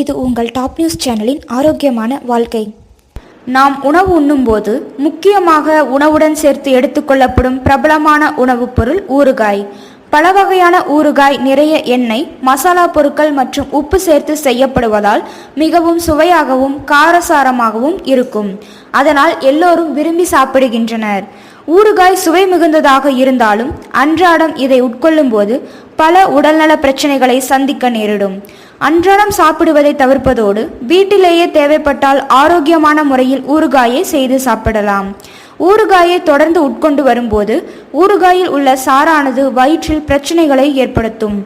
இது உங்கள் top news சேனலின் ஆரோக்கியமான வாழ்க்கை. நாம் உணவு உண்ணும்போது முக்கியமாக உணவுடன் சேர்த்து எடுத்துக்கொள்ளப்படும் பிரபலமான உணவுப் பொருள் ஊறுகாய். பல வகையான ஊறுகாய் நிறைய எண்ணெய் மசாலா பொருட்கள் மற்றும் உப்பு சேர்த்து செய்யப்படுவதால் மிகவும் சுவையாகவும் காரசாரமாகவும் இருக்கும். அதனால் எல்லோரும் விரும்பி சாப்பிடுகின்றனர். ஊறுகாய் சுவை மிகுந்ததாக இருந்தாலும் அன்றாடம் இதை உட்கொள்ளும்போது பல உடல்நல பிரச்சனைகளை சந்திக்க நேரிடும். அன்றாடம் சாப்பிடுவதை தவிர்ப்பதோடு வீட்டிலேயே தேவைப்பட்டால் ஆரோக்கியமான முறையில் ஊறுகாயை செய்து சாப்பிடலாம். ஊறுகாயை தொடர்ந்து உட்கொண்டு வரும்போது ஊறுகாயில் உள்ள சாரானது வயிற்றில் பிரச்சனைகளை ஏற்படுத்தும்.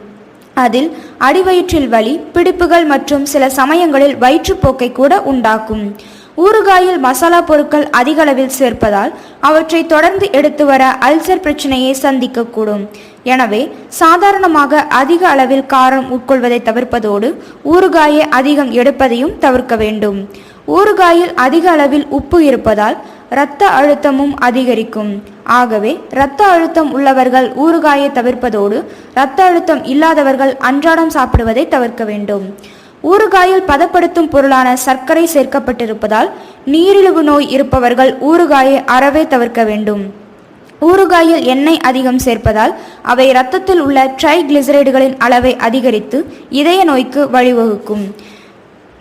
அதில் அடிவயிற்றில் வலி பிடிப்புகள் மற்றும் சில சமயங்களில் வயிற்றுப்போக்கை கூட உண்டாக்கும். ஊறுகாயில் மசாலா பொருட்கள் அதிக அளவில் சேர்ப்பதால் அவற்றை தொடர்ந்து எடுத்து வர அல்சர் பிரச்சனையை சந்திக்கக்கூடும். எனவே சாதாரணமாக அதிக அளவில் காரம் உட்கொள்வதை தவிர்ப்பதோடு ஊறுகாயை அதிகம் எடுப்பதையும் தவிர்க்க வேண்டும். ஊறுகாயில் அதிக அளவில் உப்பு இருப்பதால் இரத்த அழுத்தமும் அதிகரிக்கும். ஆகவே இரத்த அழுத்தம் உள்ளவர்கள் ஊறுகாயை தவிர்ப்பதோடு இரத்த அழுத்தம் இல்லாதவர்கள் அன்றாடம் சாப்பிடுவதை தவிர்க்க வேண்டும். ஊறுகாயில் பதப்படுத்தும் பொருளான சர்க்கரை சேர்க்கப்பட்டிருப்பதால் நீரிழிவு நோய் இருப்பவர்கள் ஊறுகாயை அறவே தவிர்க்க வேண்டும். ஊறுகாயில் எண்ணெய் அதிகம் சேர்ப்பதால் அவை இரத்தத்தில் உள்ள ட்ரைகிளிசரைடுகளின் அளவை அதிகரித்து இதய நோய்க்கு வழிவகுக்கும்.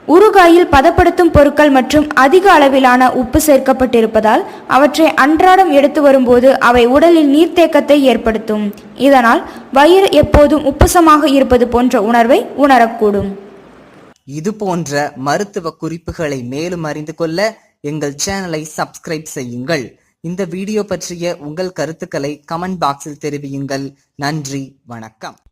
ஊறுகாயில் பதப்படுத்தும் பொருட்கள் மற்றும் அதிக அளவிலான உப்பு சேர்க்கப்பட்டிருப்பதால் அவற்றை அன்றாடம் எடுத்து வரும்போது அவை உடலில் நீர்த்தேக்கத்தை ஏற்படுத்தும். இதனால் வயிறு எப்போதும் உப்புசமாக இருப்பது போன்ற உணர்வை உணரக்கூடும். இது போன்ற மருத்துவ குறிப்புகளை மேலும் அறிந்து கொள்ள எங்கள் சேனலை சப்ஸ்கிரைப் செய்யுங்கள். இந்த வீடியோ பற்றிய உங்கள் கருத்துக்களை கமெண்ட் பாக்ஸில் தெரிவியுங்கள். நன்றி வணக்கம்.